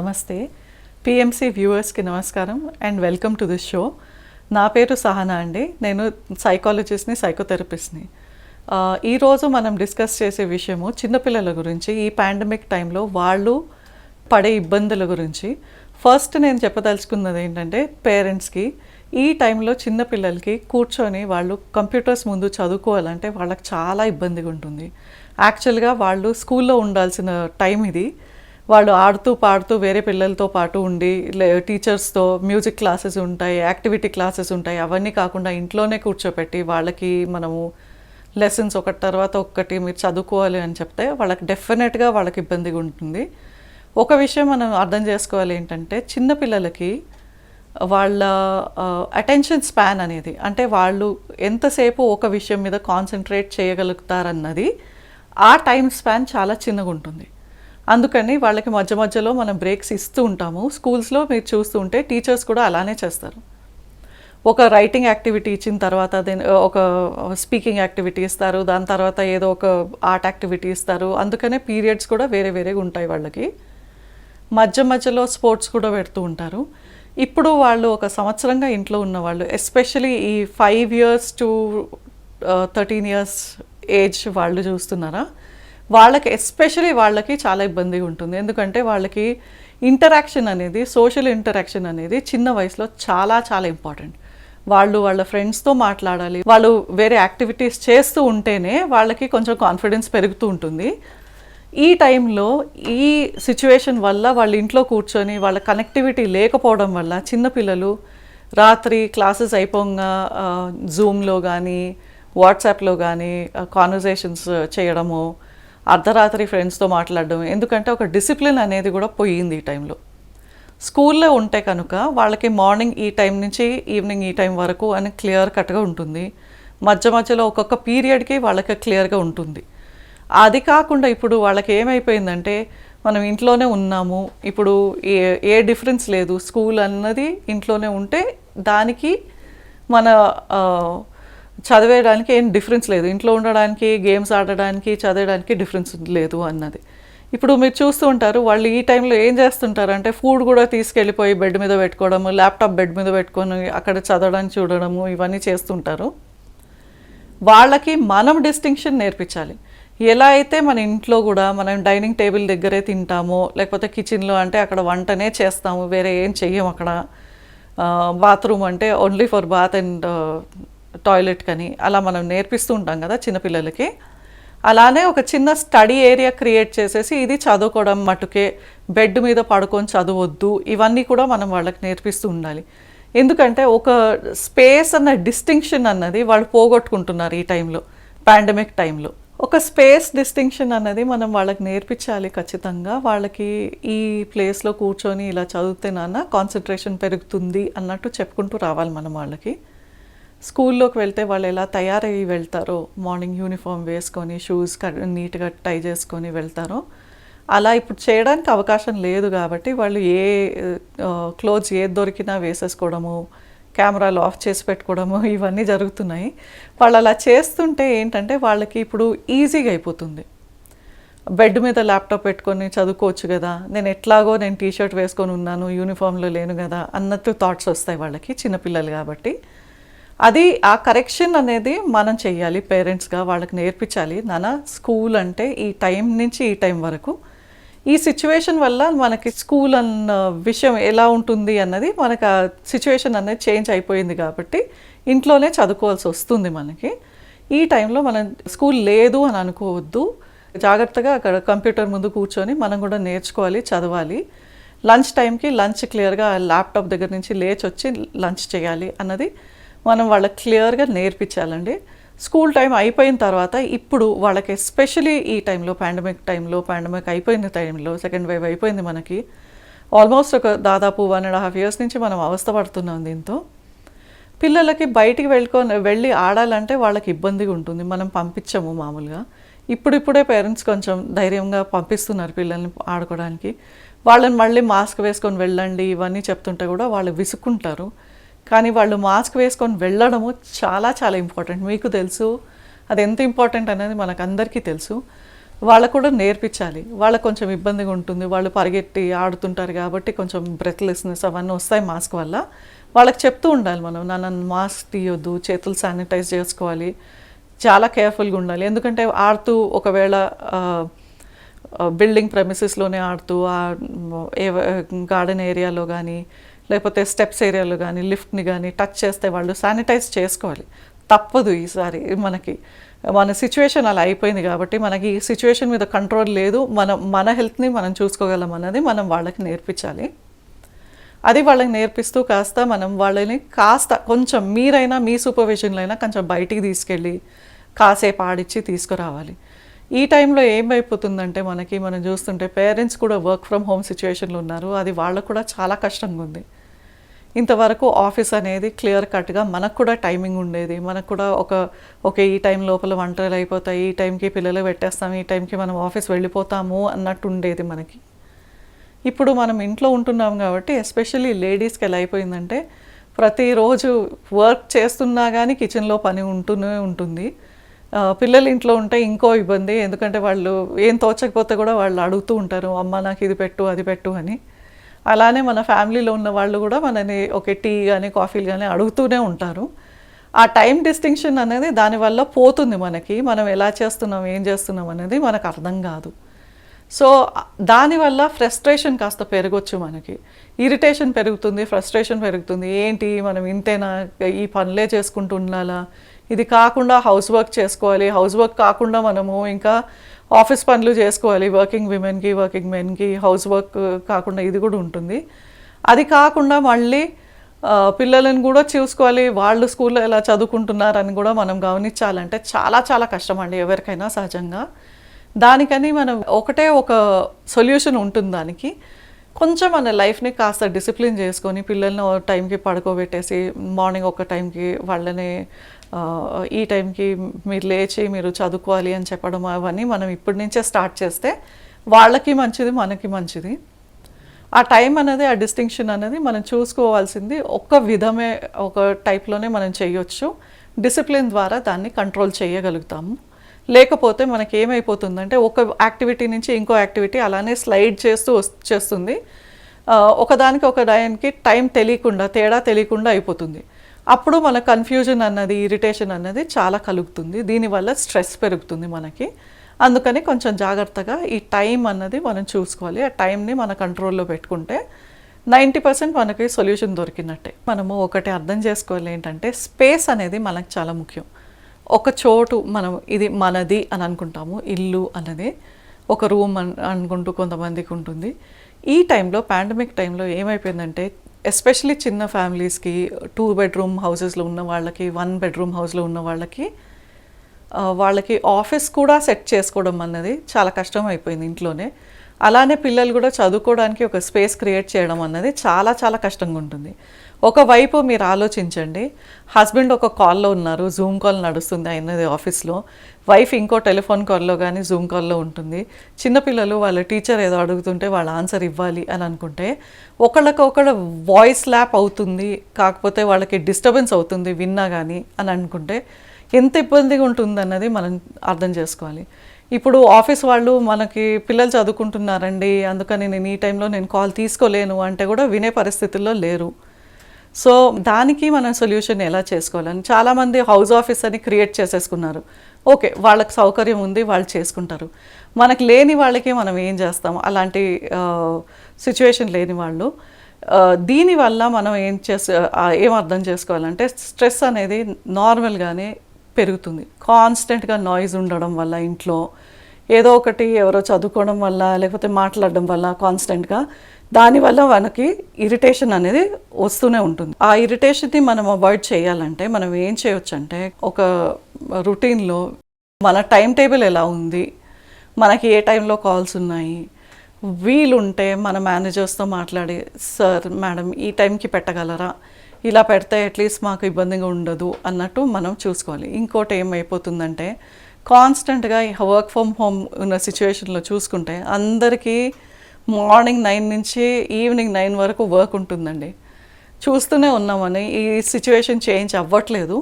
నమస్తే. పిఎంసి వ్యూవర్స్కి నమస్కారం and welcome to this show. నా పేరు సహనా అండి. నేను సైకాలజిస్ట్ని సైకోథెరపిస్ట్ని. ఈరోజు మనం డిస్కస్ చేసే విషయము చిన్నపిల్లల గురించి ఈ పాండమిక్ టైంలో వాళ్ళు పడే ఇబ్బందుల గురించి. ఫస్ట్ నేను చెప్పదలుచుకున్నది ఏంటంటే పేరెంట్స్కి ఈ టైంలో చిన్నపిల్లలకి కూర్చొని వాళ్ళు కంప్యూటర్స్ ముందు చదువుకోవాలంటే వాళ్ళకి చాలా ఇబ్బందిగా ఉంటుంది యాక్చువల్గా వాళ్ళు స్కూల్లో ఉండాల్సిన టైం ఇది. వాళ్ళు ఆడుతూ పాడుతూ వేరే పిల్లలతో పాటు ఉండి లే- టీచర్స్తో మ్యూజిక్ క్లాసెస్ ఉంటాయి యాక్టివిటీ క్లాసెస్ ఉంటాయి అవన్నీ కాకుండా ఇంట్లోనే కూర్చోపెట్టి వాళ్ళకి మనము లెసన్స్ ఒకటి తర్వాత ఒక్కటి మీరు చదువుకోవాలి అని చెప్తే వాళ్ళకి డెఫినెట్గా వాళ్ళకి ఇబ్బందిగా ఉంటుంది. ఒక విషయం మనం అర్థం చేసుకోవాలి ఏంటంటే చిన్నపిల్లలకి వాళ్ళ అటెన్షన్ స్పాన్ అనేది అంటే వాళ్ళు ఎంతసేపు ఒక విషయం మీద కాన్సన్ట్రేట్ చేయగలుగుతారన్నది ఆ టైం స్పాన్ చాలా చిన్నగా ఉంటుంది అందుకని వాళ్ళకి మధ్య మధ్యలో మనం బ్రేక్స్ ఇస్తూ ఉంటాము. స్కూల్స్లో మీరు చూస్తూ ఉంటే టీచర్స్ కూడా అలానే చేస్తారు. ఒక రైటింగ్ యాక్టివిటీ ఇచ్చిన తర్వాత దెన్ ఒక స్పీకింగ్ యాక్టివిటీ ఇస్తారు. దాని తర్వాత ఏదో ఒక ఆర్ట్ యాక్టివిటీ ఇస్తారు. అందుకనే పీరియడ్స్ కూడా వేరే వేరేగా ఉంటాయి వాళ్ళకి. మధ్య మధ్యలో స్పోర్ట్స్ కూడా పెడుతూ ఉంటారు. ఇప్పుడు వాళ్ళు ఒక సంవత్సరంగా ఇంట్లో ఉన్న వాళ్ళు ఎస్పెషలీ ఈ five years to thirteen years age వాళ్ళు చూస్తున్నారా? వాళ్ళకి ఎస్పెషలీ వాళ్ళకి చాలా ఇబ్బందిగా ఉంటుంది. ఎందుకంటే వాళ్ళకి ఇంటరాక్షన్ అనేది సోషల్ ఇంటరాక్షన్ అనేది చిన్న వయసులో చాలా చాలా ఇంపార్టెంట్ వాళ్ళు వాళ్ళ ఫ్రెండ్స్తో మాట్లాడాలి. వాళ్ళు వేరే యాక్టివిటీస్ చేస్తూ ఉంటేనే వాళ్ళకి కొంచెం కాన్ఫిడెన్స్ పెరుగుతూ ఉంటుంది. ఈ టైంలో ఈ సిచ్యువేషన్ వల్ల వాళ్ళ ఇంట్లో కూర్చొని వాళ్ళ కనెక్టివిటీ లేకపోవడం వల్ల చిన్నపిల్లలు రాత్రి క్లాసెస్ అయిపోగా జూమ్లో కానీ వాట్సాప్లో కానీ కాన్వర్జేషన్స్ చేయడము అర్ధరాత్రి ఫ్రెండ్స్తో మాట్లాడడం ఎందుకంటే ఒక డిసిప్లిన్ అనేది కూడా పోయింది ఈ టైంలో స్కూల్లో ఉంటే కనుక వాళ్ళకి మార్నింగ్ ఈ టైం నుంచి ఈవినింగ్ ఈ టైం వరకు అని క్లియర్ కట్గా ఉంటుంది. మధ్య మధ్యలో ఒక్కొక్క పీరియడ్కి వాళ్ళకి క్లియర్గా ఉంటుంది. అది కాకుండా ఇప్పుడు వాళ్ళకి ఏమైపోయిందంటే మనం ఇంట్లోనే ఉన్నాము. ఇప్పుడు ఏ ఏ డిఫరెన్స్ లేదు. స్కూల్ అన్నది ఇంట్లోనే ఉంటే దానికి మన చదివేయడానికి ఏం డిఫరెన్స్ లేదు. ఇంట్లో ఉండడానికి గేమ్స్ ఆడడానికి చదవడానికి డిఫరెన్స్ లేదు అన్నది. ఇప్పుడు మీరు చూస్తూ ఉంటారు వాళ్ళు ఈ టైంలో ఏం చేస్తుంటారు అంటే ఫుడ్ కూడా తీసుకెళ్ళిపోయి బెడ్ మీద పెట్టుకోవడము ల్యాప్టాప్ బెడ్ మీద పెట్టుకొని అక్కడ చదవడానికి చూడడము ఇవన్నీ చేస్తుంటారు. వాళ్ళకి మనం డిస్టింక్షన్ నేర్పించాలి. ఎలా అయితే మన ఇంట్లో కూడా మనం డైనింగ్ టేబుల్ దగ్గరే తింటామో లేకపోతే కిచెన్లో అంటే అక్కడ వంటనే చేస్తాము వేరే ఏం చెయ్యం అక్కడ. బాత్రూమ్ అంటే only for bath and toilet కానీ అలా మనం నేర్పిస్తూ ఉంటాం కదా చిన్నపిల్లలకి. అలానే ఒక చిన్న స్టడీ ఏరియా క్రియేట్ చేసేసి ఇది చదువుకోవడం మటుకే బెడ్ మీద పడుకొని చదవద్దు ఇవన్నీ కూడా మనం వాళ్ళకి నేర్పిస్తూ ఉండాలి. ఎందుకంటే ఒక స్పేస్ అన్న డిస్టింక్షన్ అన్నది వాళ్ళు పోగొట్టుకుంటున్నారు ఈ టైంలో పాండమిక్ టైంలో. ఒక స్పేస్ డిస్టింక్షన్ అన్నది మనం వాళ్ళకి నేర్పించాలి ఖచ్చితంగా. వాళ్ళకి ఈ ప్లేస్లో కూర్చొని ఇలా చదివితే నాన్న కాన్సన్ట్రేషన్ పెరుగుతుంది అన్నట్టు చెప్పుకుంటూ రావాలి మనం వాళ్ళకి. స్కూల్లోకి వెళ్తే వాళ్ళు ఎలా తయారయ్యి వెళ్తారో మార్నింగ్ యూనిఫామ్ వేసుకొని షూస్ నీట్గా టై చేసుకొని వెళ్తారో అలా ఇప్పుడు చేయడానికి అవకాశం లేదు కాబట్టి వాళ్ళు ఏ క్లోత్స్ ఏది దొరికినా వేసేసుకోవడము కెమెరాలు ఆఫ్ చేసి పెట్టుకోవడము ఇవన్నీ జరుగుతున్నాయి. వాళ్ళు అలా చేస్తుంటే ఏంటంటే వాళ్ళకి ఇప్పుడు ఈజీగా అయిపోతుంది. బెడ్ మీద ల్యాప్టాప్ పెట్టుకొని చదువుకోవచ్చు కదా నేను ఎట్లాగో నేను టీషర్ట్ వేసుకొని ఉన్నాను యూనిఫామ్లో లేను కదా అన్నట్టు థాట్స్ వస్తాయి వాళ్ళకి చిన్నపిల్లలు కాబట్టి. అది ఆ కరెక్షన్ అనేది మనం చెయ్యాలి పేరెంట్స్గా వాళ్ళకి నేర్పించాలి. నాన్న స్కూల్ అంటే ఈ టైం నుంచి ఈ టైం వరకు ఈ సిచ్యువేషన్ వల్ల మనకి స్కూల్ అన్న విషయం ఎలా ఉంటుంది అన్నది మనకు ఆ సిచ్యువేషన్ అనేది చేంజ్ అయిపోయింది కాబట్టి ఇంట్లోనే చదువుకోవాల్సి వస్తుంది మనకి. ఈ టైంలో మనం స్కూల్ లేదు అని అనుకోవద్దు. జాగ్రత్తగా అక్కడ కంప్యూటర్ ముందు కూర్చొని మనం కూడా నేర్చుకోవాలి చదవాలి. లంచ్ టైంకి లంచ్ క్లియర్గా ల్యాప్టాప్ దగ్గర నుంచి లేచి వచ్చి లంచ్ చేయాలి అన్నది మనం వాళ్ళకి క్లియర్గా నేర్పించాలండి. స్కూల్ టైం అయిపోయిన తర్వాత ఇప్పుడు వాళ్ళకి ఎస్పెషలీ ఈ టైంలో పాండమిక్ టైంలో పాండమిక్ అయిపోయిన టైంలో సెకండ్ వేవ్ అయిపోయింది మనకి. ఆల్మోస్ట్ ఒక దాదాపు వన్ అండ్ హాఫ్ ఇయర్స్ నుంచి మనం అవస్థ పడుతున్నాం దీంతో. పిల్లలకి బయటికి వెళ్ళుకొని వెళ్ళి ఆడాలంటే వాళ్ళకి ఇబ్బందిగా ఉంటుంది. మనం పంపించము మామూలుగా. ఇప్పుడిప్పుడే పేరెంట్స్ కొంచెం ధైర్యంగా పంపిస్తున్నారు పిల్లల్ని ఆడుకోవడానికి. వాళ్ళని మళ్ళీ మాస్క్ వేసుకొని వెళ్ళండి ఇవన్నీ చెప్తుంటే కూడా వాళ్ళు విసుక్కుంటారు. కానీ వాళ్ళు మాస్క్ వేసుకొని వెళ్ళడము చాలా చాలా ఇంపార్టెంట్. మీకు తెలుసు అది ఎంత ఇంపార్టెంట్ అనేది మనకు అందరికీ తెలుసు. వాళ్ళకు కూడా నేర్పించాలి. వాళ్ళకు కొంచెం ఇబ్బందిగా ఉంటుంది. వాళ్ళు పరిగెట్టి ఆడుతుంటారు కాబట్టి కొంచెం బ్రెత్లెస్నెస్ అవన్నీ వస్తాయి మాస్క్ వల్ల. వాళ్ళకి చెప్తూ ఉండాలి మనం నన్ను మాస్క్ తీయొద్దు చేతులు శానిటైజ్ చేసుకోవాలి. చాలా కేర్ఫుల్గా ఉండాలి. ఎందుకంటే ఆడుతూ ఒకవేళ బిల్డింగ్ ప్రెమిసెస్లోనే ఆడుతూ ఏ గార్డెన్ ఏరియాలో కానీ లేకపోతే స్టెప్స్ ఏరియాలు కానీ లిఫ్ట్ని కానీ టచ్ చేస్తే వాళ్ళు శానిటైజ్ చేసుకోవాలి. తప్పదు ఈసారి మనకి. మన సిచ్యువేషన్ అలా అయిపోయింది కాబట్టి మనకి ఈ సిచ్యువేషన్ మీద కంట్రోల్ లేదు. మనం మన హెల్త్ని మనం చూసుకోగలం అన్నది మనం వాళ్ళకి నేర్పించాలి. అది వాళ్ళకి నేర్పిస్తూ కాస్త మనం వాళ్ళని కాస్త కొంచెం మీరైనా మీ సూపర్విజన్లో అయినా కొంచెం బయటికి తీసుకెళ్ళి కాసేపు ఆడిచ్చి తీసుకురావాలి. ఈ టైంలో ఏమైపోతుందంటే మనకి మనం చూస్తుంటే పేరెంట్స్ కూడా వర్క్ ఫ్రమ్ హోమ్ సిచ్యువేషన్లో ఉన్నారు. అది వాళ్ళకు కూడా చాలా కష్టంగా ఉంది ఇంతవరకు ఆఫీస్ అనేది క్లియర్ కట్గా మనకు కూడా టైమింగ్ ఉండేది. మనకు కూడా ఒక ఓకే ఈ టైం లోపల వంటలు అయిపోతాయి ఈ టైంకి పిల్లలు పెట్టేస్తాం ఈ టైంకి మనం ఆఫీస్ వెళ్ళిపోతాము అన్నట్టు ఉండేది మనకి. ఇప్పుడు మనం ఇంట్లో ఉంటున్నాం కాబట్టి ఎస్పెషల్లీ లేడీస్కి ఎలా అయిపోయిందంటే ప్రతిరోజు వర్క్ చేస్తున్నా కానీ కిచెన్లో పని ఉంటూనే ఉంటుంది. పిల్లలు ఇంట్లో ఉంటే ఇంకో ఇబ్బంది. ఎందుకంటే వాళ్ళు ఏం తోచకపోతే కూడా వాళ్ళు అడుగుతూ ఉంటారు అమ్మ నాకు ఇది పెట్టు అది పెట్టు అని. అలానే మన ఫ్యామిలీలో ఉన్న వాళ్ళు కూడా మనని ఒక టీ కానీ కాఫీలు కానీ అడుగుతూనే ఉంటారు. ఆ టైం డిస్టింక్షన్ అనేది దానివల్ల పోతుంది మనకి. మనం ఎలా చేస్తున్నాం ఏం చేస్తున్నాం అనేది మనకు అర్థం కాదు. సో దానివల్ల ఫ్రస్ట్రేషన్ కాస్త పెరగొచ్చు మనకి. ఇరిటేషన్ పెరుగుతుంది ఫ్రస్ట్రేషన్ పెరుగుతుంది. ఏంటి మనం ఇంతేనా? ఈ పనులే చేసుకుంటూ ఉండాలా? ఇది కాకుండా హౌస్ వర్క్ చేసుకోవాలి. హౌస్ వర్క్ కాకుండా మనము ఇంకా ఆఫీస్ పనులు చేసుకోవాలి. వర్కింగ్ విమెన్కి వర్కింగ్ మెన్కి హౌస్ వర్క్ కాకుండా ఇది కూడా ఉంటుంది. అది కాకుండా మళ్ళీ పిల్లలను కూడా చూసుకోవాలి. వాళ్ళు స్కూల్లో ఎలా చదువుకుంటున్నారని కూడా మనం గమనించాలంటే చాలా చాలా కష్టం అండి ఎవరికైనా సహజంగా. దానికని మనం ఒకటే ఒక సొల్యూషన్ ఉంటుంది దానికి. కొంచెం మన లైఫ్ని కాస్త డిసిప్లిన్ చేసుకొని పిల్లల్ని టైంకి పడుకోబెట్టేసి మార్నింగ్ ఒక టైంకి వాళ్ళని ఈ టైంకి మీరు లేచి మీరు చదువుకోవాలి అని చెప్పడం అవన్నీ మనం ఇప్పటి నుంచే స్టార్ట్ చేస్తే వాళ్ళకి మంచిది మనకి మంచిది. ఆ టైం అనేది ఆ డిస్టింక్షన్ అనేది మనం చూసుకోవాల్సింది ఒక్క విధమే ఒక టైప్లోనే మనం చేయొచ్చు. డిసిప్లిన్ ద్వారా దాన్ని కంట్రోల్ చేయగలుగుతాము. లేకపోతే మనకి ఏమైపోతుందంటే ఒక యాక్టివిటీ నుంచి ఇంకో యాక్టివిటీ అలానే స్లైడ్ చేస్తూ వచ్చేస్తుంది ఒకదానికి ఒక డయానికి టైం తెలియకుండా తేడా తెలియకుండా అయిపోతుంది. అప్పుడు మన కన్ఫ్యూజన్ అన్నది ఇరిటేషన్ అన్నది చాలా కలుగుతుంది. దీనివల్ల స్ట్రెస్ పెరుగుతుంది మనకి. అందుకని కొంచెం జాగ్రత్తగా ఈ టైం అన్నది మనం చూసుకోవాలి. ఆ టైంని మన కంట్రోల్లో పెట్టుకుంటే నైంటీ పర్సెంట్ మనకి సొల్యూషన్ దొరికినట్టే. మనము ఒకటి అర్థం చేసుకోవాలి ఏంటంటే స్పేస్ అనేది మనకు చాలా ముఖ్యం. ఒక చోటు మనం ఇది మనది అని అనుకుంటాము ఇల్లు అన్నది. ఒక రూమ్ అనుకుంటూ కొంతమందికి ఉంటుంది. ఈ టైంలో పాండమిక్ టైంలో ఏమైపోయిందంటే ఎస్పెషలీ చిన్న ఫ్యామిలీస్కి టూ బెడ్రూమ్ హౌసెస్లో ఉన్న వాళ్ళకి వన్ బెడ్రూమ్ హౌస్లో ఉన్న వాళ్ళకి వాళ్ళకి ఆఫీస్ కూడా సెట్ చేసుకోవడం అన్నది చాలా కష్టం అయిపోయింది ఇంట్లోనే. అలానే పిల్లలు కూడా చదువుకోవడానికి ఒక స్పేస్ క్రియేట్ చేయడం అన్నది చాలా చాలా కష్టంగా ఉంటుంది ఒకవైపు మీరు ఆలోచించండి. హస్బెండ్ ఒక కాల్లో ఉన్నారు జూమ్ కాల్ నడుస్తుంది అయినది ఆఫీస్లో. వైఫ్ ఇంకో టెలిఫోన్ కాల్లో కానీ జూమ్ కాల్లో ఉంటుంది. చిన్నపిల్లలు వాళ్ళ టీచర్ ఏదో అడుగుతుంటే వాళ్ళ ఆన్సర్ ఇవ్వాలి అని అనుకుంటే ఒకళ్ళకొకళ్ళ వాయిస్ ల్యాప్ అవుతుంది కాకపోతే వాళ్ళకి డిస్టర్బెన్స్ అవుతుంది విన్నా కానీ అని అనుకుంటే ఎంత ఇబ్బందిగా ఉంటుంది అన్నది మనం అర్థం చేసుకోవాలి. ఇప్పుడు ఆఫీస్ వాళ్ళు మనకి పిల్లలు చదువుకుంటున్నారండి అందుకని నేను ఈ టైంలో నేను కాల్ తీసుకోలేను అంటే కూడా వినే పరిస్థితుల్లో లేరు. సో దానికి మనం సొల్యూషన్ ఎలా చేసుకోవాలని చాలామంది హౌస్ ఆఫీస్ అని క్రియేట్ చేసేసుకున్నారు. ఓకే వాళ్ళకి సౌకర్యం ఉంది వాళ్ళు చేసుకుంటారు. మనకు లేని వాళ్ళకి మనం ఏం చేస్తాం అలాంటి సిచ్యువేషన్ లేని వాళ్ళు. దీనివల్ల మనం ఏం చేసే ఏం అర్థం చేసుకోవాలంటే స్ట్రెస్ అనేది నార్మల్గానే పెరుగుతుంది. కాన్స్టెంట్గా నాయిస్ ఉండడం వల్ల ఇంట్లో. ఏదో ఒకటి ఎవరో చదువుకోవడం వల్ల లేకపోతే మాట్లాడడం వల్ల కాన్స్టెంట్గా దానివల్ల మనకి ఇరిటేషన్ అనేది వస్తూనే ఉంటుంది. ఆ ఇరిటేషన్ని మనం అవాయిడ్ చేయాలంటే మనం ఏం చేయొచ్చు అంటే ఒక రొటీన్లో మన టైం టేబుల్ ఎలా ఉంది మనకి ఏ టైంలో కాల్స్ ఉన్నాయి వీలుంటే మన మేనేజర్స్తో మాట్లాడి సార్ మేడం ఈ టైంకి పెట్టగలరా? ఇలా పెడితే అట్లీస్ట్ మాకు ఇబ్బందిగా ఉండదు అన్నట్టు మనం చూసుకోవాలి. ఇంకోటి ఏమైపోతుందంటే కాన్స్టెంట్గా వర్క్ ఫ్రమ్ హోమ్ ఉన్న సిచ్యువేషన్లో చూసుకుంటే అందరికీ మార్నింగ్ నైన్ నుంచి ఈవినింగ్ నైన్ వరకు వర్క్ ఉంటుందండి. చూస్తూనే ఉన్నామని ఈ సిచ్యువేషన్ చేంజ్ అవ్వట్లేదు.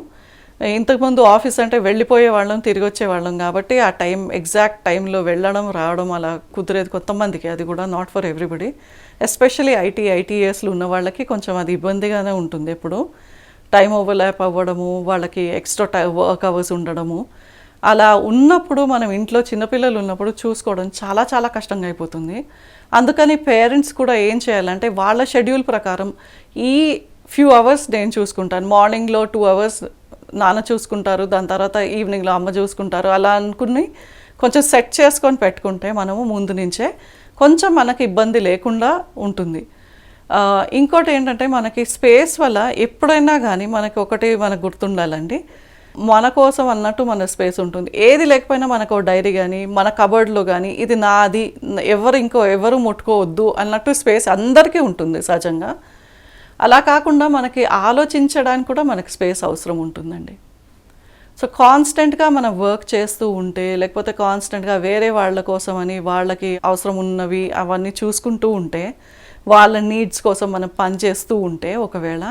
ఇంతకుముందు ఆఫీస్ అంటే వెళ్ళిపోయే వాళ్ళం తిరిగి వచ్చేవాళ్ళం కాబట్టి ఆ టైం ఎగ్జాక్ట్ టైంలో వెళ్ళడం రావడం అలా కుదిరేది కొంతమందికి. అది కూడా not for everybody especially IT ఐటీఎస్లు ఉన్న వాళ్ళకి కొంచెం అది ఇబ్బందిగానే ఉంటుంది ఎప్పుడు. టైం ఓవర్లాప్ అవ్వడము వాళ్ళకి ఎక్స్ట్రా టై వర్క్ అవర్స్ ఉండడము. అలా ఉన్నప్పుడు మనం ఇంట్లో చిన్నపిల్లలు ఉన్నప్పుడు చూసుకోవడం చాలా చాలా కష్టంగా అయిపోతుంది. అందుకని పేరెంట్స్ కూడా ఏం చేయాలంటే వాళ్ళ షెడ్యూల్ ప్రకారం ఈ ఫ్యూ అవర్స్ నేను చూసుకుంటాను. మార్నింగ్లో టూ అవర్స్ నాన్న చూసుకుంటారు దాని తర్వాత ఈవినింగ్లో అమ్మ చూసుకుంటారు అలా అనుకుని కొంచెం సెట్ చేసుకొని పెట్టుకుంటే మనము ముందు నుంచే కొంచెం మనకి ఇబ్బంది లేకుండా ఉంటుంది. ఇంకోటి ఏంటంటే మనకి స్పేస్ వల్ల ఎప్పుడైనా కానీ మనకి ఒకటి మనకు గుర్తుండాలండి. మన కోసం అన్నట్టు మన స్పేస్ ఉంటుంది. ఏది లేకపోయినా మనకు డైరీ కానీ మన కబర్డ్లో కానీ ఇది నాది ఎవరు ఇంకో ఎవరు ముట్టుకోవద్దు అన్నట్టు స్పేస్ అందరికీ ఉంటుంది సహజంగా. అలా కాకుండా మనకి ఆలోచించడానికి కూడా మనకి స్పేస్ అవసరం ఉంటుందండి. సో కాన్స్టెంట్గా మనం వర్క్ చేస్తూ ఉంటే లేకపోతే కాన్స్టెంట్గా వేరే వాళ్ళ కోసం అని వాళ్ళకి అవసరం ఉన్నవి అవన్నీ చూసుకుంటూ ఉంటే వాళ్ళ నీడ్స్ కోసం మనం పని చేస్తూ ఉంటే ఒకవేళ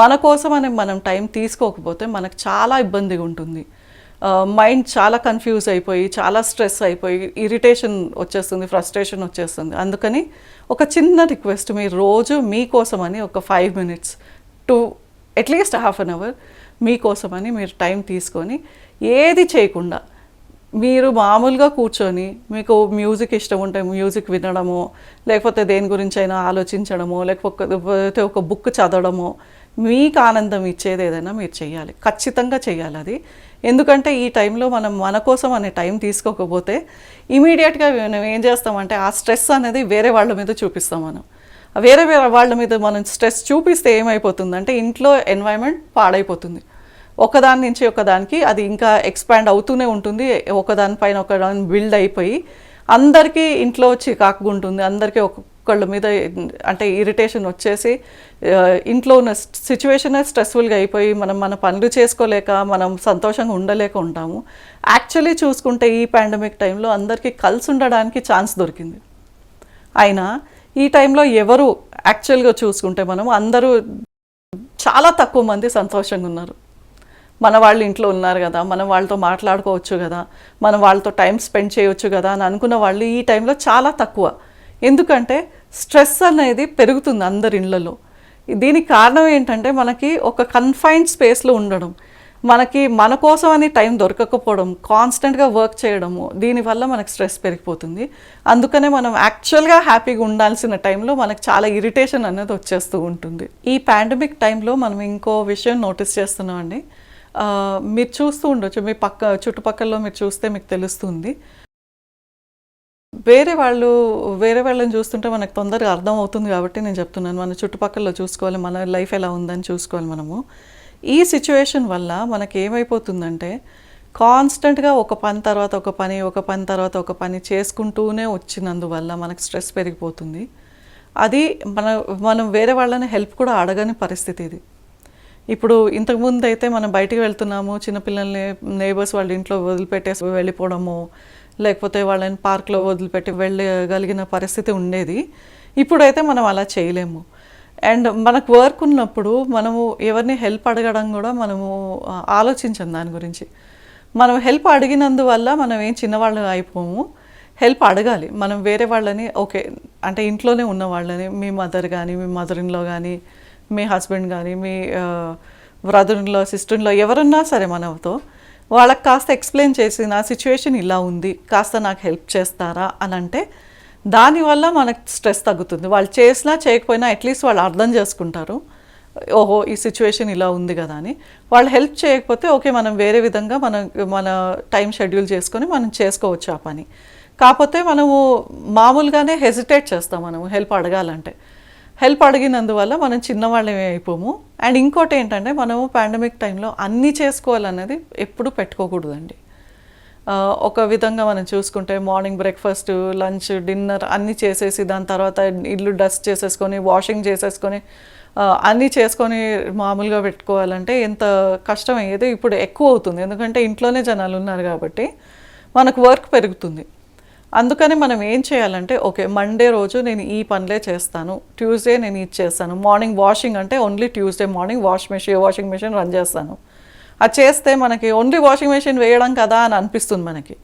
మన కోసం అని మనం టైం తీసుకోకపోతే మనకు చాలా ఇబ్బందిగా ఉంటుంది. మైండ్ చాలా కన్ఫ్యూజ్ అయిపోయి చాలా స్ట్రెస్ అయిపోయి ఇరిటేషన్ వచ్చేస్తుంది ఫ్రస్ట్రేషన్ వచ్చేస్తుంది. అందుకని ఒక చిన్న రిక్వెస్ట్ మీరు రోజు మీకోసమని ఒక five minutes to at least half an hour మీకోసమని మీరు టైం తీసుకొని ఏది చేయకుండా మీరు మామూలుగా కూర్చొని మీకు మ్యూజిక్ ఇష్టం ఉంటే మ్యూజిక్ వినడము లేకపోతే దేని గురించి అయినా ఆలోచించడమో లేకపోతే ఒక బుక్ చదవడమో మీకు ఆనందం ఇచ్చేది ఏదైనా మీరు చేయాలి ఖచ్చితంగా చేయాలి అది. ఎందుకంటే ఈ టైంలో మనం మన కోసం అనే టైం తీసుకోకపోతే ఇమీడియట్గా మనం ఏం చేస్తామంటే ఆ స్ట్రెస్ అనేది వేరే వాళ్ళ మీద చూపిస్తాం మనం. వేరే వేరే వాళ్ళ మీద మనం స్ట్రెస్ చూపిస్తే ఏమైపోతుందంటే ఇంట్లో ఎన్వైరన్మెంట్ పాడైపోతుంది. ఒకదాని నుంచి ఒకదానికి అది ఇంకా ఎక్స్పాండ్ అవుతూనే ఉంటుంది. ఒకదానిపైన ఒకదాని బిల్డ్ అయిపోయి అందరికీ ఇంట్లో వచ్చి ఉంటుంది. అందరికీ ఒక్కొక్కళ్ళ మీద అంటే ఇరిటేషన్ వచ్చేసి ఇంట్లో ఉన్న సిచ్యువేషనే స్ట్రెస్ఫుల్గా అయిపోయి మనం మన పనులు చేసుకోలేక మనం సంతోషంగా ఉండలేక ఉంటాము. యాక్చువల్లీ చూసుకుంటే ఈ పాండమిక్ టైంలో అందరికీ కలిసి ఉండడానికి ఛాన్స్ దొరికింది. అయినా ఈ టైంలో ఎవరు యాక్చువల్గా చూసుకుంటే మనం అందరూ చాలా తక్కువ మంది సంతోషంగా ఉన్నారు. మన వాళ్ళు ఇంట్లో ఉన్నారు కదా మనం వాళ్ళతో మాట్లాడుకోవచ్చు కదా మనం వాళ్ళతో టైం స్పెండ్ చేయొచ్చు కదా అని అనుకున్న వాళ్ళు ఈ టైంలో చాలా తక్కువ. ఎందుకంటే స్ట్రెస్ అనేది పెరుగుతుంది అందరి ఇళ్ళలో. దీనికి కారణం ఏంటంటే మనకి ఒక కన్ఫైన్డ్ స్పేస్లో ఉండడం మనకి మన కోసం అని టైం దొరకకపోవడం కాన్స్టెంట్గా వర్క్ చేయడము దీనివల్ల మనకు స్ట్రెస్ పెరిగిపోతుంది. అందుకనే మనం యాక్చువల్గా హ్యాపీగా ఉండాల్సిన టైంలో మనకు చాలా ఇరిటేషన్ అనేది వచ్చేస్తూ ఉంటుంది. ఈ పాండమిక్ టైంలో మనం ఇంకో విషయం నోటీస్ చేస్తున్నామండి. మీరు చూస్తూ ఉండొచ్చు. మీ పక్క చుట్టుపక్కల మీరు చూస్తే మీకు తెలుస్తుంది. వేరే వాళ్ళు వేరే వాళ్ళని చూస్తుంటే మనకు తొందరగా అర్థం అవుతుంది కాబట్టి నేను చెప్తున్నాను. మన చుట్టుపక్కల చూసుకోవాలి మన లైఫ్ ఎలా ఉందని చూసుకోవాలి మనము. ఈ సిచ్యువేషన్ వల్ల మనకి ఏమైపోతుందంటే కాన్స్టెంట్గా ఒక పని తర్వాత ఒక పని ఒక పని తర్వాత ఒక పని చేసుకుంటూనే వచ్చినందువల్ల మనకు స్ట్రెస్ పెరిగిపోతుంది. అది మన మనం వేరే వాళ్ళని హెల్ప్ కూడా అడగని పరిస్థితి ఇది. ఇప్పుడు ఇంతకుముందు అయితే మనం బయటికి వెళ్తున్నాము చిన్నపిల్లల్ని నేబర్స్ వాళ్ళ ఇంట్లో వదిలిపెట్టేసి వెళ్ళిపోవడము లేకపోతే వాళ్ళని పార్క్లో వదిలిపెట్టి వెళ్ళగలిగిన పరిస్థితి ఉండేది. ఇప్పుడైతే మనం అలా చేయలేము. అండ్ మనకు వర్క్ ఉన్నప్పుడు మనము ఎవరిని హెల్ప్ అడగడం కూడా మనము ఆలోచించం దాని గురించి. మనం హెల్ప్ అడిగినందువల్ల మనం ఏం చిన్నవాళ్ళు అయిపోము. హెల్ప్ అడగాలి. మనం వేరే వాళ్ళని ఓకే అంటే ఇంట్లోనే ఉన్న వాళ్ళని మీ మదర్ కానీ మీ మదర్ ఇన్లో కానీ మీ హస్బెండ్ కానీ మీ బ్రదర్లో సిస్టర్లో ఎవరున్నా సరే మనతో వాళ్ళకి కాస్త ఎక్స్ప్లెయిన్ చేసి నా సిచ్యువేషన్ ఇలా ఉంది కాస్త నాకు హెల్ప్ చేస్తారా అని అంటే దానివల్ల మనకు స్ట్రెస్ తగ్గుతుంది. వాళ్ళు చేసినా చేయకపోయినా అట్లీస్ట్ వాళ్ళు అర్థం చేసుకుంటారు. ఓహో ఈ సిచ్యువేషన్ ఇలా ఉంది కదా అని. వాళ్ళు హెల్ప్ చేయకపోతే ఓకే మనం వేరే విధంగా మన మన టైం షెడ్యూల్ చేసుకొని మనం చేసుకోవచ్చు ఆ పని. కాకపోతే మనము మామూలుగానే హెసిటేట్ చేస్తాం మనము హెల్ప్ అడగాలంటే. హెల్ప్ అడిగినందువల్ల మనం చిన్నవాళ్ళమే అయిపోము. అండ్ ఇంకోటి ఏంటంటే మనము పాండమిక్ టైంలో అన్నీ చేసుకోవాలన్నది ఎప్పుడు పెట్టుకోకూడదండి. ఒక విధంగా మనం చూసుకుంటే మార్నింగ్ బ్రేక్ఫాస్ట్ లంచ్ డిన్నర్ అన్నీ చేసేసి దాని తర్వాత ఇల్లు డస్ట్ చేసేసుకొని వాషింగ్ చేసేసుకొని అన్నీ చేసుకొని మామూలుగా పెట్టుకోవాలంటే ఎంత కష్టం అయ్యేది ఇప్పుడు ఎక్కువ అవుతుంది. ఎందుకంటే ఇంట్లోనే జనాలు ఉన్నారు కాబట్టి మనకు వర్క్ పెరుగుతుంది. అందుకని మనం ఏం చేయాలంటే ఓకే మండే రోజు నేను ఈ పనులే చేస్తాను. ట్యూస్డే నేను ఇది చేస్తాను. మార్నింగ్ వాషింగ్ అంటే only Tuesday morning wash machine washing machine run చేస్తాను. అది చేస్తే మనకి ఓన్లీ వాషింగ్ మెషిన్ వేయడం కదా అని అనిపిస్తుంది మనకి.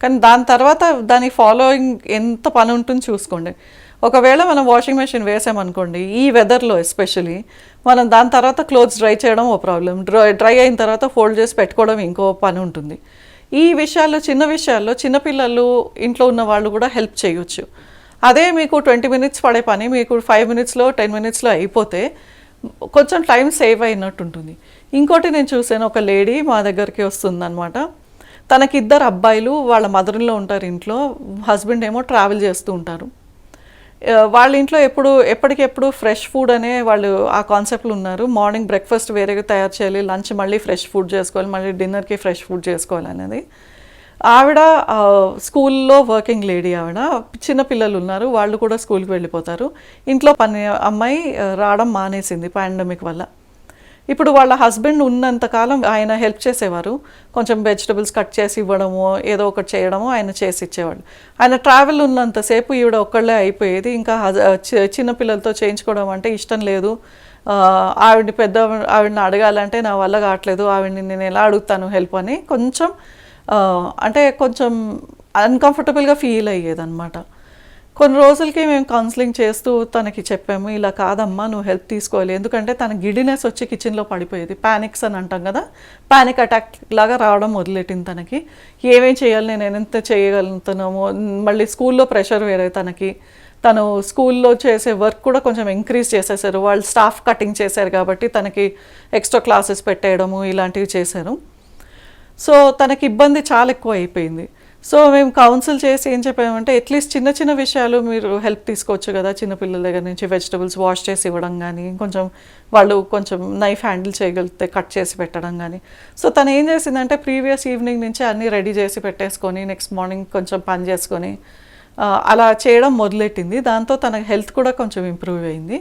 కానీ దాని తర్వాత దాని ఫాలోయింగ్ ఎంత పని ఉంటుంది చూసుకోండి. ఒకవేళ మనం వాషింగ్ మెషిన్ వేసామనుకోండి ఈ వెదర్లో ఎస్పెషలీ మనం దాని తర్వాత క్లోత్స్ డ్రై చేయడం ఓ ప్రాబ్లం డ్రై డ్రై అయిన తర్వాత ఫోల్డ్ చేసి పెట్టుకోవడం ఇంకో పని ఉంటుంది. ఈ విషయాల్లో చిన్న విషయాల్లో చిన్నపిల్లలు ఇంట్లో ఉన్న వాళ్ళు కూడా హెల్ప్ చేయొచ్చు. అదే మీకు ట్వంటీ మినిట్స్ పడే పని మీకు ఫైవ్ మినిట్స్లో టెన్ మినిట్స్లో అయిపోతే కొంచెం టైం సేవ్ అయినట్టు ఉంటుంది. ఇంకోటి నేను చూసాను ఒక లేడీ మా దగ్గరికి వస్తుందన్నమాట. తనకి ఇద్దరు అబ్బాయిలు వాళ్ళ మదర్లో ఉంటారు ఇంట్లో హస్బెండ్ ఏమో ట్రావెల్ చేస్తూ ఉంటారు. వాళ్ళ ఇంట్లో ఎప్పుడు ఎప్పటికెప్పుడు ఫ్రెష్ ఫుడ్ అనే వాళ్ళు ఆ కాన్సెప్ట్లు ఉన్నారు. మార్నింగ్ బ్రేక్ఫాస్ట్ వేరేగా తయారు చేయాలి లంచ్ మళ్ళీ ఫ్రెష్ ఫుడ్ చేసుకోవాలి మళ్ళీ డిన్నర్కి ఫ్రెష్ ఫుడ్ చేసుకోవాలి అనేది. ఆవిడ స్కూల్లో వర్కింగ్ లేడీ ఆవిడ. చిన్న పిల్లలు ఉన్నారు వాళ్ళు కూడా స్కూల్కి వెళ్ళిపోతారు. ఇంట్లో పని అమ్మాయి రావడం మానేసింది పాండమిక్ వల్ల. ఇప్పుడు వాళ్ళ హస్బెండ్ ఉన్నంతకాలం ఆయన హెల్ప్ చేసేవారు. కొంచెం వెజిటబుల్స్ కట్ చేసి ఇవ్వడము ఏదో ఒకటి చేయడము ఆయన చేసి ఇచ్చేవాళ్ళు. ఆయన ట్రావెల్ ఉన్నంతసేపు ఈవిడ ఒక్కళ్ళే అయిపోయేది. ఇంకా చిన్నపిల్లలతో చేయించుకోవడం అంటే ఇష్టం లేదు. ఆవిడని పెద్ద ఆవిడని అడగాలంటే నా వల్ల కావట్లేదు ఆవిడని నేను ఎలా అడుగుతాను హెల్ప్ అని కొంచెం అంటే కొంచెం అన్కంఫర్టబుల్గా ఫీల్ అయ్యేదన్నమాట. కొన్ని రోజులకి మేము కౌన్సిలింగ్ చేస్తూ తనకి చెప్పాము ఇలా కాదమ్మా నువ్వు హెల్ప్ తీసుకోవాలి. ఎందుకంటే తన గిడినెస్ వచ్చి కిచెన్లో పడిపోయేది. ప్యానిక్స్ అని అంటాం కదా ప్యానిక్ అటాక్ లాగా రావడం మొదలెట్టింది తనకి. ఏమేం చేయాలి నేను ఎంత చేయగలుగుతున్నామో? మళ్ళీ స్కూల్లో ప్రెషర్ వేరే తనకి. తను స్కూల్లో చేసే వర్క్ కూడా కొంచెం ఇంక్రీజ్ చేసేసారు. వాళ్ళు స్టాఫ్ కటింగ్ చేశారు కాబట్టి తనకి ఎక్స్ట్రా క్లాసెస్ పెట్టేయడము ఇలాంటివి చేశారు. సో తనకి ఇబ్బంది చాలా ఎక్కువ అయిపోయింది. సో మేము కౌన్సిల్ చేసి ఏం చెప్పామంటే అట్లీస్ట్ చిన్న చిన్న విషయాలు మీరు హెల్ప్ తీసుకోవచ్చు కదా చిన్నపిల్లల దగ్గర నుంచి వెజిటబుల్స్ వాష్ చేసి ఇవ్వడం కానీ కొంచెం వాళ్ళు కొంచెం నైఫ్ హ్యాండిల్ చేయగలిగితే కట్ చేసి పెట్టడం కానీ సో తను ఏం చేసిందంటే ప్రీవియస్ ఈవినింగ్ నుంచి అన్నీ రెడీ చేసి పెట్టేసుకొని నెక్స్ట్ మార్నింగ్ కొంచెం పని చేసుకొని అలా చేయడం మొదలెట్టింది. దాంతో తన హెల్త్ కూడా కొంచెం ఇంప్రూవ్ అయింది.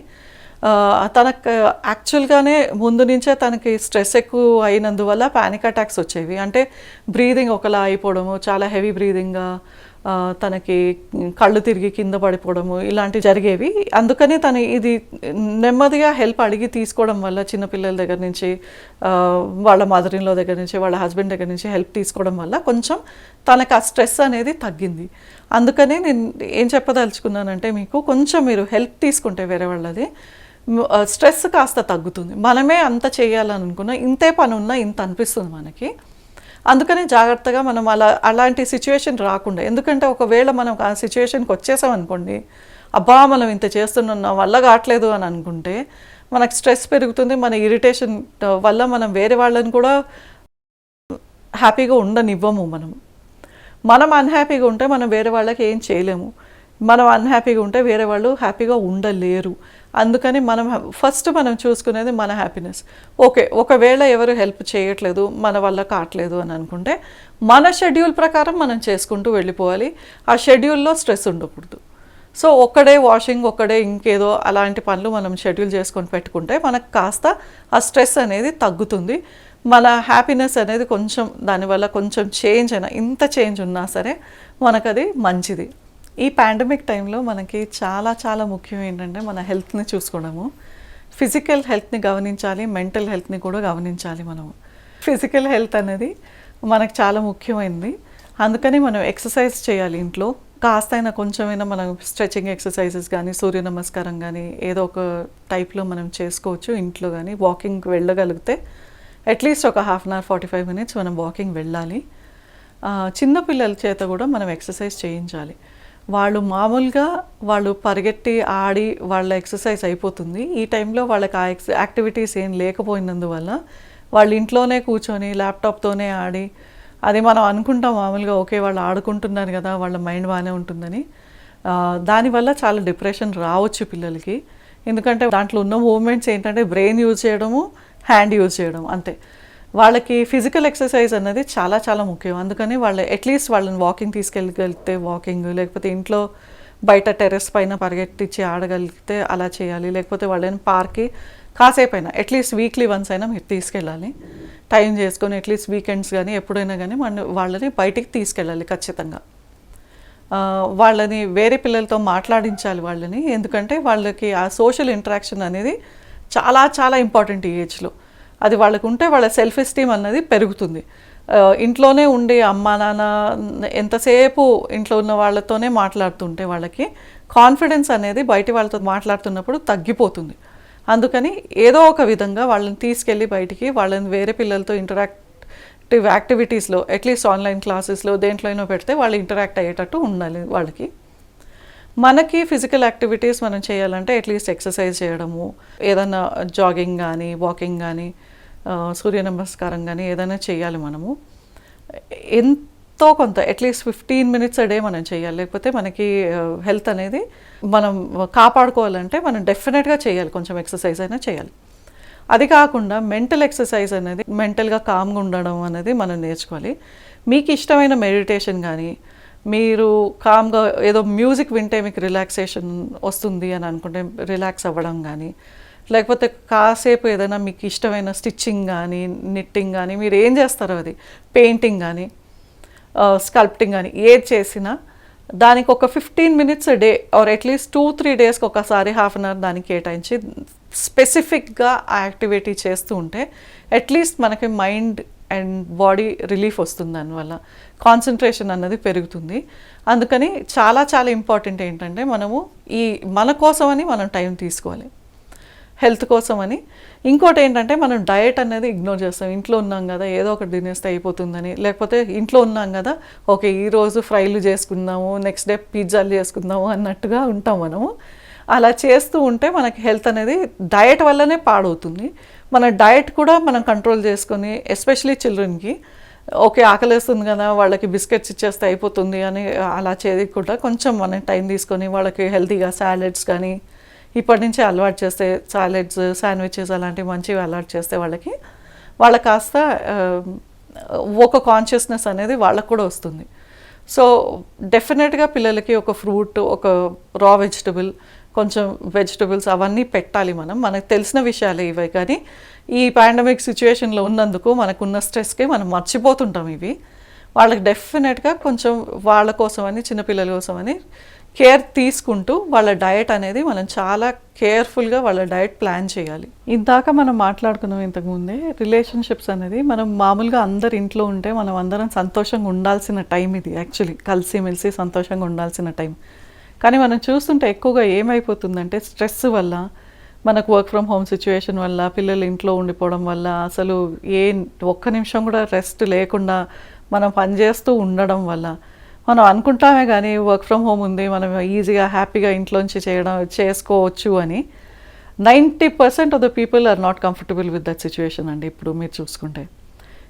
తనకు యాక్చువల్గానే ముందు నుంచే తనకి స్ట్రెస్ ఎక్కువ అయినందువల్ల ప్యానిక్ అటాక్స్ వచ్చేవి. అంటే బ్రీదింగ్ ఒకలా అయిపోవడము చాలా హెవీ బ్రీదింగ్గా తనకి కళ్ళు తిరిగి కింద పడిపోవడము ఇలాంటివి జరిగేవి. అందుకని తను ఇది నెమ్మదిగా హెల్ప్ అడిగి తీసుకోవడం వల్ల చిన్నపిల్లల దగ్గర నుంచి వాళ్ళ మదరిన్లో దగ్గర నుంచి వాళ్ళ హస్బెండ్ దగ్గర నుంచి హెల్ప్ తీసుకోవడం వల్ల కొంచెం తనకు ఆ స్ట్రెస్ అనేది తగ్గింది. అందుకనే నేను ఏం చెప్పదలుచుకున్నానంటే మీకు కొంచెం మీరు హెల్ప్ తీసుకుంటే వేరే వాళ్ళది. స్ట్రెస్ కాస్త తగ్గుతుంది. మనమే అంత చేయాలని అనుకున్నా ఇంతే పని ఉన్నా ఇంత అనిపిస్తుంది మనకి. అందుకనే జాగ్రత్తగా మనం అలా అలాంటి సిచ్యువేషన్ రాకుండా ఎందుకంటే ఒకవేళ మనం ఆ సిచ్యువేషన్కి వచ్చేసాం అనుకోండి అబ్బా మనం ఇంత చేస్తున్నాం వల్ల కావట్లేదు అని అనుకుంటే మనకు స్ట్రెస్ పెరుగుతుంది మన ఇరిటేషన్ వల్ల మనం వేరే వాళ్ళని కూడా హ్యాపీగా ఉండనివ్వము మనం. మనం అన్హ్యాపీగా ఉంటే మనం వేరే వాళ్ళకి ఏం చేయలేము. మనం అన్హ్యాపీగా ఉంటే వేరే వాళ్ళు హ్యాపీగా ఉండలేరు. అందుకని మనం ఫస్ట్ మనం చూసుకునేది మన హ్యాపీనెస్. ఓకే ఒకవేళ ఎవరు హెల్ప్ చేయట్లేదు మన వల్ల కావట్లేదు అని అనుకుంటే మన షెడ్యూల్ ప్రకారం మనం చేసుకుంటూ వెళ్ళిపోవాలి. ఆ షెడ్యూల్లో స్ట్రెస్ ఉండకూడదు. సో ఒక్కడే వాషింగ్ ఒక్కడే ఇంకేదో అలాంటి పనులు మనం షెడ్యూల్ చేసుకొని పెట్టుకుంటే మనకు కాస్త ఆ స్ట్రెస్ అనేది తగ్గుతుంది. మన హ్యాపీనెస్ అనేది కొంచెం దానివల్ల కొంచెం చేంజ్ అయినా ఇంత చేంజ్ ఉన్నా సరే మనకది అది మంచిది. ఈ పాండమిక్ టైంలో మనకి చాలా చాలా ముఖ్యం ఏంటంటే మన హెల్త్ని చూసుకోవడము. ఫిజికల్ హెల్త్ని గమనించాలి మెంటల్ హెల్త్ని కూడా గమనించాలి మనము. ఫిజికల్ హెల్త్ అనేది మనకు చాలా ముఖ్యమైనది అందుకని మనం ఎక్సర్సైజ్ చేయాలి ఇంట్లో. కాస్తైనా కొంచెమైనా మనం స్ట్రెచింగ్ ఎక్సర్సైజెస్ కానీ సూర్య నమస్కారం కానీ ఏదో ఒక టైప్లో మనం చేసుకోవచ్చు ఇంట్లో కానీ వాకింగ్ వెళ్ళగలిగితే అట్లీస్ట్ ఒక half an hour forty five minutes మనం వాకింగ్ వెళ్ళాలి. చిన్నపిల్లల చిన్న పిల్లల చేత కూడా మనం ఎక్సర్సైజ్ చేయించాలి. వాళ్ళు మామూలుగా వాళ్ళు పరిగెట్టి ఆడి వాళ్ళ ఎక్సర్సైజ్ అయిపోతుంది. ఈ టైంలో వాళ్ళకి ఆ ఎక్స్ యాక్టివిటీస్ ఏం లేకపోయినందువల్ల వాళ్ళు ఇంట్లోనే కూర్చొని ల్యాప్టాప్తోనే ఆడి అది మనం అనుకుంటాం మామూలుగా ఓకే వాళ్ళు ఆడుకుంటున్నారు కదా వాళ్ళ మైండ్ బాగానే ఉంటుందని. దానివల్ల చాలా డిప్రెషన్ రావచ్చు పిల్లలకి. ఎందుకంటే దాంట్లో ఉన్న మూమెంట్స్ ఏంటంటే బ్రెయిన్ యూజ్ చేయడము హ్యాండ్ యూజ్ చేయడం అంతే. వాళ్ళకి ఫిజికల్ ఎక్సర్సైజ్ అనేది చాలా చాలా ముఖ్యం. అందుకని వాళ్ళు అట్లీస్ట్ వాళ్ళని వాకింగ్ తీసుకెళ్ళగలిగితే వాకింగ్ లేకపోతే ఇంట్లో బయట టెర్రస్ పైన పరిగెట్టించి ఆడగలిగితే అలా చేయాలి. లేకపోతే వాళ్ళని పార్క్కి కాసేపు అయినా అట్లీస్ట్ వీక్లీ వన్స్ అయినా మీరు తీసుకెళ్ళాలి. టైం చేసుకొని అట్లీస్ట్ వీకెండ్స్ కానీ ఎప్పుడైనా కానీ మన వాళ్ళని బయటికి తీసుకెళ్ళాలి ఖచ్చితంగా. వాళ్ళని వేరే పిల్లలతో మాట్లాడించాలి వాళ్ళని. ఎందుకంటే వాళ్ళకి ఆ సోషల్ ఇంటరాక్షన్ అనేది చాలా చాలా ఇంపార్టెంట్ ఈ ఏజ్లో అది వాళ్ళకు ఉంటే వాళ్ళ సెల్ఫ్ ఎస్టీమ్ అన్నది పెరుగుతుంది. ఇంట్లోనే ఉండి అమ్మ నాన్న ఎంతసేపు ఇంట్లో ఉన్న వాళ్ళతోనే మాట్లాడుతుంటే వాళ్ళకి కాన్ఫిడెన్స్ అనేది బయటి వాళ్ళతో మాట్లాడుతున్నప్పుడు తగ్గిపోతుంది. అందుకని ఏదో ఒక విధంగా వాళ్ళని తీసుకెళ్ళి బయటికి వాళ్ళని వేరే పిల్లలతో ఇంటరాక్టివ్ యాక్టివిటీస్లో అట్లీస్ట్ ఆన్లైన్ క్లాసెస్లో దేంట్లో అయినా పెడితే వాళ్ళు ఇంటరాక్ట్ అయ్యేటట్టు ఉండాలి వాళ్ళకి. మనకి ఫిజికల్ యాక్టివిటీస్ మనం చేయాలంటే అట్లీస్ట్ ఎక్సర్సైజ్ చేయడము ఏదైనా జాగింగ్ కానీ వాకింగ్ కానీ సూర్య నమస్కారం కానీ ఏదైనా చేయాలి మనము. ఎంతో కొంత అట్లీస్ట్ ఫిఫ్టీన్ మినిట్స్ డే మనం చేయాలి. లేకపోతే మనకి హెల్త్ అనేది మనం కాపాడుకోవాలంటే మనం డెఫినెట్గా చేయాలి. కొంచెం ఎక్సర్సైజ్ అయినా చేయాలి. అది కాకుండా మెంటల్ ఎక్సర్సైజ్ అనేది మెంటల్గా కామ్గా ఉండడం అనేది మనం నేర్చుకోవాలి. మీకు ఇష్టమైన మెడిటేషన్ కానీ మీరు కామ్గా ఏదో మ్యూజిక్ వింటే మీకు రిలాక్సేషన్ వస్తుంది అని అనుకుంటే రిలాక్స్ అవ్వడం కానీ లేకపోతే కాసేపు ఏదైనా మీకు ఇష్టమైన స్టిచ్చింగ్ కానీ నిట్టింగ్ కానీ మీరు ఏం చేస్తారో అది? పెయింటింగ్ కానీ స్కల్ప్టింగ్ కానీ ఏది చేసినా దానికి ఒక fifteen minutes day or at least two three డేస్కి ఒకసారి హాఫ్ అన్ అవర్ దానికి కేటాయించి స్పెసిఫిక్గా ఆ యాక్టివిటీ చేస్తూ ఉంటే అట్లీస్ట్ మనకి మైండ్ అండ్ బాడీ రిలీఫ్ వస్తుంది దానివల్ల. కాన్సన్ట్రేషన్ అన్నది పెరుగుతుంది. అందుకని చాలా చాలా ఇంపార్టెంట్ ఏంటంటే మనము ఈ మన కోసమని మనం టైం తీసుకోవాలి. హెల్త్ కోసమని. ఇంకోటి ఏంటంటే మనం డయట్ అనేది ఇగ్నోర్ చేస్తాం. ఇంట్లో ఉన్నాం కదా ఏదో ఒకటి తినేస్తే అయిపోతుందని. లేకపోతే ఇంట్లో ఉన్నాం కదా ఓకే ఈరోజు ఫ్రైలు చేసుకుందాము నెక్స్ట్ డే పిజ్జాలు చేసుకుందాము అన్నట్టుగా ఉంటాం మనము. అలా చేస్తూ ఉంటే మనకి హెల్త్ అనేది డయట్ వల్లనే పాడవుతుంది. మన డయట్ కూడా మనం కంట్రోల్ చేసుకొని ఎస్పెషలీ చిల్డ్రన్కి ఓకే ఆకలేస్తుంది కదా వాళ్ళకి బిస్కెట్స్ ఇచ్చేస్తే అయిపోతుంది అని అలా చేయకుండా కొంచెం మనం టైం తీసుకొని వాళ్ళకి హెల్తీగా సాలెడ్స్ కానీ ఇప్పటి నుంచి అలవాటు చేస్తే సాలెడ్స్ శాండ్విచెస్ అలాంటివి మంచివి అలవాటు చేస్తే వాళ్ళకి వాళ్ళకి కాస్త ఒక కాన్షియస్నెస్ అనేది వాళ్ళకు కూడా వస్తుంది. సో డెఫినెట్గా పిల్లలకి ఒక ఫ్రూట్ ఒక రా వెజిటబుల్ కొంచెం వెజిటబుల్స్ అవన్నీ పెట్టాలి మనం. మనకు తెలిసిన విషయాలే ఇవే కానీ ఈ పాండమిక్ సిచ్యువేషన్లో ఉన్నందుకు మనకున్న స్ట్రెస్కి మనం మర్చిపోతుంటాం ఇవి. వాళ్ళకి డెఫినెట్గా కొంచెం వాళ్ళ కోసమని చిన్నపిల్లల కోసమని కేర్ తీసుకుంటూ వాళ్ళ డయట్ అనేది మనం చాలా కేర్ఫుల్గా వాళ్ళ డయట్ ప్లాన్ చేయాలి. ఇందాక మనం మాట్లాడుకున్నాం ఇంతకుముందే రిలేషన్షిప్స్ అనేది మనం మామూలుగా అందరు ఇంట్లో ఉంటే మనం అందరం సంతోషంగా ఉండాల్సిన టైం ఇది యాక్చువల్లీ కలిసిమెలిసి సంతోషంగా ఉండాల్సిన టైం కానీ మనం చూస్తుంటే ఎక్కువగా ఏమైపోతుందంటే స్ట్రెస్ వల్ల మనకు వర్క్ ఫ్రమ్ హోమ్ సిచ్యువేషన్ వల్ల పిల్లలు ఇంట్లో ఉండిపోవడం వల్ల అసలు ఏ ఒక్క నిమిషం కూడా రెస్ట్ లేకుండా మనం పనిచేస్తూ ఉండడం వల్ల మనం అనుకుంటామే కానీ వర్క్ ఫ్రమ్ హోమ్ ఉంది మనం ఈజీగా హ్యాపీగా ఇంట్లోంచి చేయడం చేసుకోవచ్చు అని. Ninety percent of the people are not comfortable with that situation అండి ఇప్పుడు మీరు చూసుకుంటే.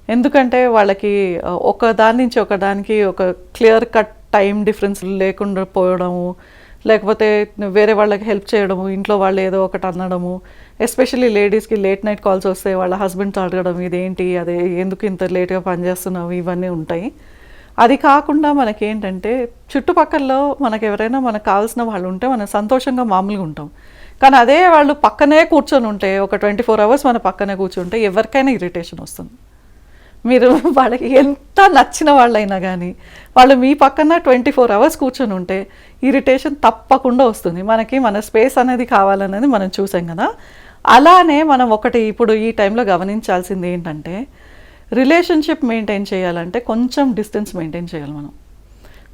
ఎందుకంటే వాళ్ళకి ఒక దాని నుంచి ఒక దానికి ఒక క్లియర్ కట్ టైం డిఫరెన్స్ లేకుండా పోవడము లేకపోతే వేరే వాళ్ళకి హెల్ప్ చేయడము ఇంట్లో వాళ్ళు ఏదో ఒకటి అనడము ఎస్పెషల్లీ లేడీస్కి లేట్ నైట్ కాల్స్ వస్తే వాళ్ళ హస్బెండ్తో అడగడం ఇదేంటి? అదే ఎందుకు ఇంత లేట్గా పనిచేస్తున్నావు ఇవన్నీ ఉంటాయి. అది కాకుండా మనకేంటంటే చుట్టుపక్కల్లో మనకు ఎవరైనా మనకు కావాల్సిన వాళ్ళు ఉంటే మనం సంతోషంగా మామూలుగా ఉంటాం. కానీ అదే వాళ్ళు పక్కనే కూర్చొని ఉంటే ఒక ట్వంటీ ఫోర్ అవర్స్ మన పక్కనే కూర్చుంటే ఎవరికైనా ఇరిటేషన్ వస్తుంది. మీరు వాళ్ళకి ఎంత నచ్చిన వాళ్ళైనా కానీ వాళ్ళు మీ పక్కన ట్వంటీ ఫోర్ అవర్స్ కూర్చొని ఉంటే ఇరిటేషన్ తప్పకుండా వస్తుంది. మనకి మన స్పేస్ అనేది కావాలనేది మనం చూసాం కదా. అలానే మనం ఒకటి ఇప్పుడు ఈ టైంలో గమనించాల్సింది ఏంటంటే రిలేషన్షిప్ మెయింటైన్ చేయాలంటే కొంచెం డిస్టెన్స్ మెయింటైన్ చేయాలి మనం.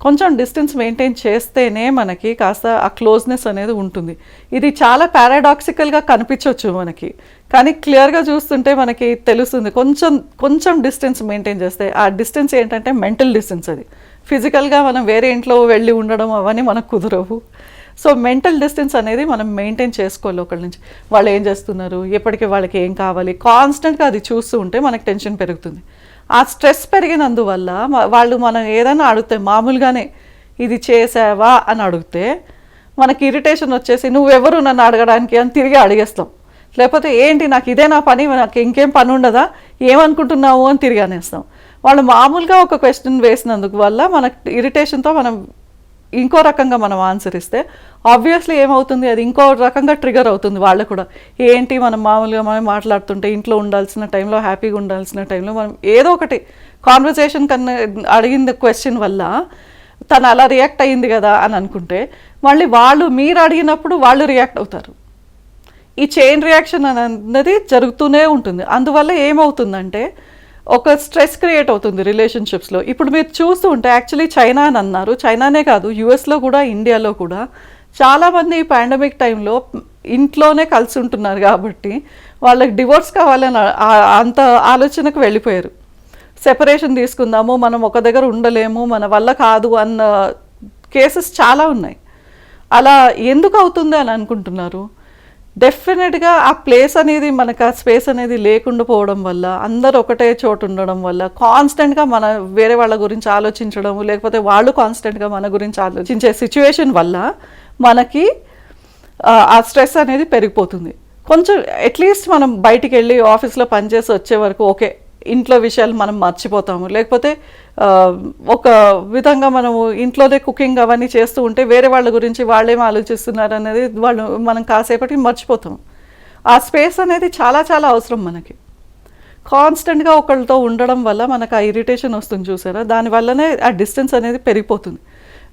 కొంచెం డిస్టెన్స్ మెయింటైన్ చేస్తేనే మనకి కాస్త ఆ క్లోజ్నెస్ అనేది ఉంటుంది. ఇది చాలా పారాడాక్సికల్గా కనిపించవచ్చు మనకి. కానీ క్లియర్గా చూస్తుంటే మనకి తెలుస్తుంది. కొంచెం కొంచెం డిస్టెన్స్ మెయింటైన్ చేస్తే ఆ డిస్టెన్స్ ఏంటంటే మెంటల్ డిస్టెన్స్ అది. ఫిజికల్గా మనం వేరే ఇంట్లో వెళ్ళి ఉండడం అవన్నీ మనకు కుదరవు. సో మెంటల్ డిస్టెన్స్ అనేది మనం మెయింటైన్ చేసుకోవాలి ఒకళ్ళ నుంచి. వాళ్ళు ఏం చేస్తున్నారు? ఎప్పటికీ వాళ్ళకి ఏం కావాలి? కాన్స్టెంట్గా అది చూస్తూ ఉంటే మనకి టెన్షన్ పెరుగుతుంది. ఆ స్ట్రెస్ పెరిగినందువల్ల వాళ్ళు మనం ఏదైనా అడిగితే మామూలుగానే ఇది చేసావా? అని అడిగితే మనకి ఇరిటేషన్ వచ్చేసి నువ్వెవరు నన్ను అడగడానికి? అని తిరిగి అడిగేస్తాం. లేకపోతే ఏంటి నాకు ఇదే నా పని నాకు ఇంకేం పని ఉండదా? ఏమనుకుంటున్నావు? అని తిరిగి అనేస్తాం. వాళ్ళు మామూలుగా ఒక క్వశ్చన్ వేసినందుకు వల్ల మనకు ఇరిటేషన్తో మనం ఇంకో రకంగా మనం ఆన్సర్ ఇస్తే ఆబ్వియస్లీ ఏమవుతుంది? అది ఇంకో రకంగా ట్రిగర్ అవుతుంది వాళ్ళు కూడా. ఏంటి? మనం మామూలుగా మనం మాట్లాడుతుంటే ఇంట్లో ఉండాల్సిన టైంలో హ్యాపీగా ఉండాల్సిన టైంలో మనం ఏదో ఒకటి కాన్వర్సేషన్ కన్నా అడిగిన క్వశ్చన్ వల్ల తను అలా రియాక్ట్ అయ్యింది కదా అని అనుకుంటే మళ్ళీ వాళ్ళు మీరు అడిగినప్పుడు వాళ్ళు రియాక్ట్ అవుతారు. ఈ చైన్ రియాక్షన్ అనేది జరుగుతూనే ఉంటుంది. అందువల్ల ఏమవుతుందంటే ఒక స్ట్రెస్ క్రియేట్ అవుతుంది రిలేషన్షిప్స్లో. ఇప్పుడు మీరు చూస్తూ ఉంటే యాక్చువల్లీ చైనా అని అన్నారు. చైనానే కాదు యుఎస్లో కూడా ఇండియాలో కూడా. చాలామంది ఈ పాండమిక్ టైంలో ఇంట్లోనే కలిసి ఉంటున్నారు కాబట్టి వాళ్ళకి డివోర్స్ కావాలని అంత ఆలోచనకు వెళ్ళిపోయారు. సెపరేషన్ తీసుకుందాము మనం ఒక దగ్గర ఉండలేము మన వల్ల కాదు అన్న కేసెస్ చాలా ఉన్నాయి. అలా ఎందుకు అవుతుంది అని అనుకుంటున్నారు? డెఫినెట్గా ఆ ప్లేస్ అనేది మనకు ఆ స్పేస్ అనేది లేకుండా పోవడం వల్ల అందరు ఒకటే చోటు ఉండడం వల్ల కాన్స్టెంట్గా మన వేరే వాళ్ళ గురించి ఆలోచించడం లేకపోతే వాళ్ళు కాన్స్టెంట్గా మన గురించి ఆలోచించే సిచ్యువేషన్ వల్ల మనకి ఆ, స్ట్రెస్ అనేది పెరిగిపోతుంది. కొంచెం అట్లీస్ట్ మనం బయటికి వెళ్ళి ఆఫీస్లో పనిచేసి వచ్చే వరకు ఓకే ఇంట్లో విషయాలు మనం మర్చిపోతాము. లేకపోతే ఒక విధంగా మనము ఇంట్లోనే కుకింగ్ అవన్నీ చేస్తూ ఉంటే వేరే వాళ్ళ గురించి వాళ్ళేం ఆలోచిస్తున్నారు అనేది వాళ్ళు మనం కాసేపటికి మర్చిపోతాం. ఆ స్పేస్ అనేది చాలా చాలా అవసరం మనకి. కాన్స్టెంట్గా ఒకళ్ళతో ఉండడం వల్ల మనకు ఆ ఇరిటేషన్ వస్తుంది చూసారా? దానివల్లనే ఆ డిస్టెన్స్ అనేది పెరిగిపోతుంది.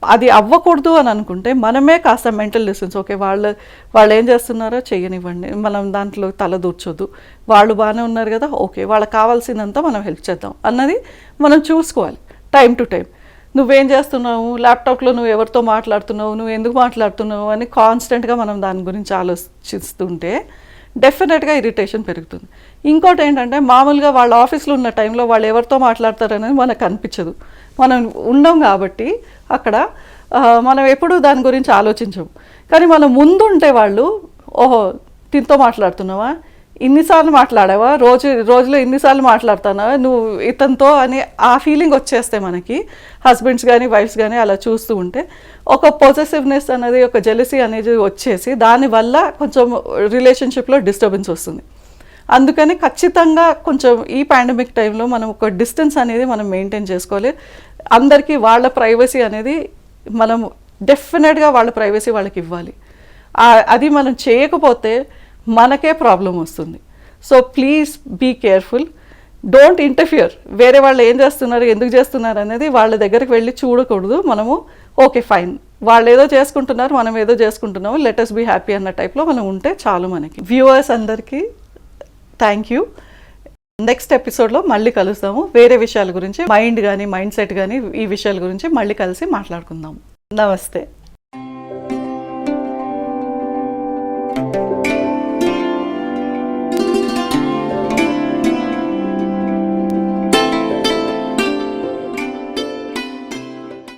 అది అవ్వకూడదు అని అనుకుంటే మనమే కాస్త మెంటల్ డిస్టెన్స్. ఓకే వాళ్ళు వాళ్ళు ఏం చేస్తున్నారో చేయనివ్వండి. మనం దాంట్లో తల దూర్చొద్దు. వాళ్ళు బాగానే ఉన్నారు కదా ఓకే వాళ్ళకి కావాల్సిందంతా మనం హెల్ప్ చేద్దాం అన్నది మనం చూసుకోవాలి టైం టు టైం. నువ్వేం చేస్తున్నావు? ల్యాప్టాప్లో నువ్వు ఎవరితో మాట్లాడుతున్నావు? నువ్వు ఎందుకు మాట్లాడుతున్నావు? అని కాన్స్టెంట్గా మనం దాని గురించి ఆలోచిస్తుంటే డెఫినెట్గా ఇరిటేషన్ పెరుగుతుంది. ఇంకోటి ఏంటంటే మామూలుగా వాళ్ళ ఆఫీస్లో ఉన్న టైంలో వాళ్ళు ఎవరితో మాట్లాడతారు అనేది మనకు అనిపించదు. మనం ఉండం కాబట్టి అక్కడ మనం ఎప్పుడూ దాని గురించి ఆలోచించము కానీ మనం ముందుంటే వాళ్ళు ఓహో దీంతో మాట్లాడుతున్నావా? ఇన్నిసార్లు మాట్లాడావా? రోజు రోజులో ఇన్నిసార్లు మాట్లాడుతానా నువ్వు ఇతనితో అని ఆ ఫీలింగ్ వచ్చేస్తే మనకి హస్బెండ్స్ కానీ వైఫ్స్ కానీ అలా చూస్తూ ఉంటే ఒక పొజెసివ్నెస్ అనేది ఒక జెలసీ అనేది వచ్చేసి దానివల్ల కొంచెం రిలేషన్షిప్లో డిస్టర్బెన్స్ వస్తుంది. అందుకని ఖచ్చితంగా కొంచెం ఈ పాండమిక్ టైంలో మనం ఒక డిస్టెన్స్ అనేది మనం మెయింటైన్ చేసుకోవాలి. అందరికీ వాళ్ళ ప్రైవసీ అనేది మనం డెఫినెట్గా వాళ్ళ ప్రైవసీ వాళ్ళకి ఇవ్వాలి. అది మనం చేయకపోతే మనకే ప్రాబ్లం వస్తుంది. So please be careful. Don't interfere. వేరే వాళ్ళు ఏం చేస్తున్నారు ఎందుకు చేస్తున్నారు అనేది వాళ్ళ దగ్గరికి వెళ్ళి చూడకూడదు. మనము ఓకే ఫైన్. వాళ్ళు ఏదో చేసుకుంటున్నారు మనం ఏదో చేసుకుంటున్నాము. లెటర్స్ బీ హ్యాపీ అన్న టైప్లో మనం ఉంటే చాలు మనకి. వ్యూవర్స్ అందరికీ థ్యాంక్ యూ నెక్స్ట్ ఎపిసోడ్లో మళ్ళీ కలుస్తాము. వేరే విషయాల గురించి మైండ్ కానీ మైండ్ సెట్ కానీ ఈ విషయాల గురించి మళ్ళీ కలిసి మాట్లాడుకుందాం. నమస్తే.